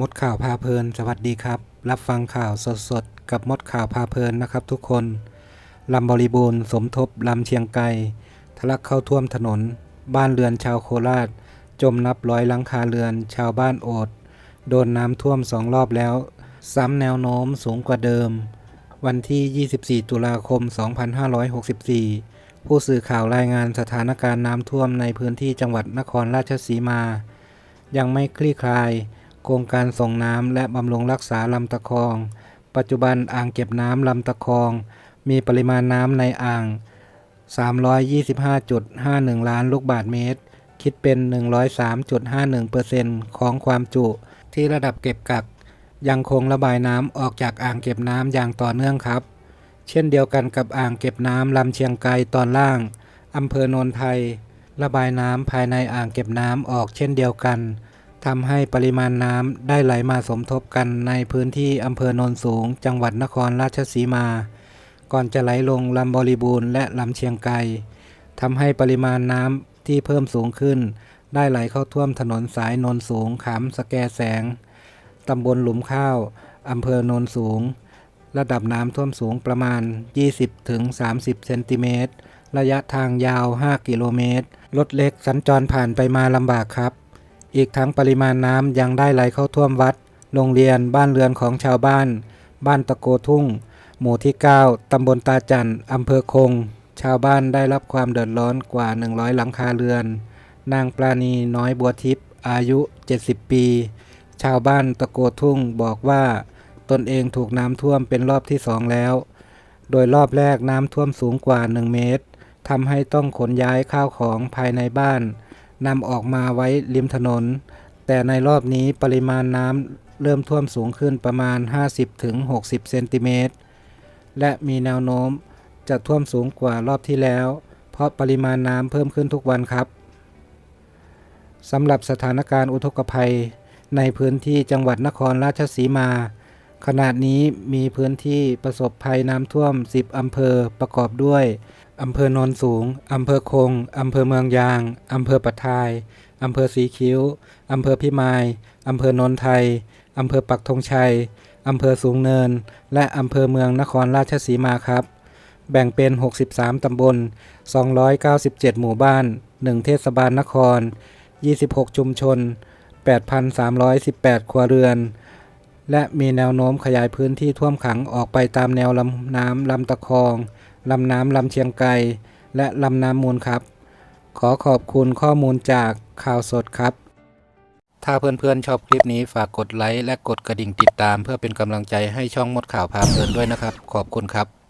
มดข่าวพาเพลิน สวัสดีครับ รับฟังข่าวสดๆ กับมดข่าวพาเพลินนะครับทุกคนลำบริบูรณ์สมทบลำเชียงไกรทะลักเข้าท่วมถนน บ้านเรือนชาวโคราช จมนับร้อยหลังคาเรือน ชาวบ้านโอด โดนน้ำท่วมสองรอบแล้ว ซ้ำแนวโน้มสูงกว่าเดิม วันที่ 24 ตุลาคม 2564 ผู้สื่อข่าวรายงานสถานการณ์น้ำท่วมในพื้นที่จังหวัดนครราชสีมา ยังไม่คลี่คลาย โครงการส่งน้ำและบำรุงรักษาลำตะคอง ปัจจุบันอ่างเก็บน้ำลำตะคอง มีปริมาณน้ำในอ่าง 325.51 ล้านลูกบาศก์เมตร คิดเป็น 103.51%ของความจุ ที่ระดับเก็บกัก ยังคงระบายน้ำออกจากอ่างเก็บน้ำอย่างต่อเนื่องครับ เช่นเดียวกันกับอ่างเก็บน้ำลำเชียงไกรตอนล่างอำเภอโนนไทย ระบายน้ำภายในอ่างเก็บน้ำออกเช่นเดียวกัน ทำให้ปริมาณน้ำได้ไหลมาสมทบกันในพื้นที่อำเภอโนนสูง จังหวัดนครราชสีมา ก่อนจะไหลลงลำบริบูรณ์และลำเชียงไกรทำให้ปริมาณน้ำที่เพิ่มสูงขึ้น ได้ไหลเข้าท่วมถนนสายโนนสูงขามสแกแสงตำบลหลุมข้าวอำเภอโนนสูง ระดับน้ำท่วมสูงประมาณ 20-30 เซนติเมตร ระยะทางยาว 5 กิโลเมตร รถเล็กสัญจรผ่านไปมาลำบากครับ อีกทั้งปริมาณน้ำยังได้ไหลเข้าท่วมวัด โรงเรียนบ้านเรือนของชาวบ้าน บ้านตะโกทุ่ง หมู่ที่ 9 ตำบลตาจันอำเภอคง ชาวบ้านได้รับความเดือดร้อนกว่า 100 หลังคาเรือน นางปราณีน้อยบัวทิพย์อายุ 70 ปี ชาวบ้านตะโกทุ่งบอกว่า ตนเองถูกน้ำท่วมเป็นรอบที่สองแล้ว โดยรอบแรกน้ำท่วมสูงกว่า 1 เมตรทำให้ต้องขนย้ายข้าวของภายในบ้าน นำออกมาไว้ริมถนน แต่ในรอบนี้ปริมาณน้ำเริ่มท่วมสูงขึ้นประมาณ 50-60 เซนติเมตร และมีแนวโน้มจะท่วมสูงกว่ารอบที่แล้ว เพราะปริมาณน้ำเพิ่มขึ้นทุกวันครับสำหรับสถานการณ์อุทกภัย ในพื้นที่จังหวัดนครราชสีมา ขณะนี้มีพื้นที่ประสบภัยน้ำท่วม 10 อำเภอประกอบด้วย อำเภอโนนสูง อำเภอคง อำเภอเมืองยาง อำเภอปะทาย อำเภอสีคิ้ว อำเภอพิมาย อำเภอโนนไทย อำเภอปักธงชัย อำเภอสูงเนิน และอำเภอเมืองนครราชสีมาครับ แบ่งเป็น 63 ตำบล 297 หมู่บ้าน 1 เทศบาลนคร 26 ชุมชน 8,318 ครัวเรือน และมีแนวโน้มขยายพื้นที่ท่วมขังออกไปตามแนวลำน้ำลำตะคอง ลำน้ำลำเชียงไกรและลำน้ำมูลครับ ขอขอบคุณข้อมูลจากข่าวสดครับ ถ้าเพื่อนๆชอบคลิปนี้ฝากกดไลค์และกดกระดิ่งติดตาม เพื่อเป็นกำลังใจให้ช่องมดข่าวพาเพลินด้วยนะครับ ขอบคุณครับ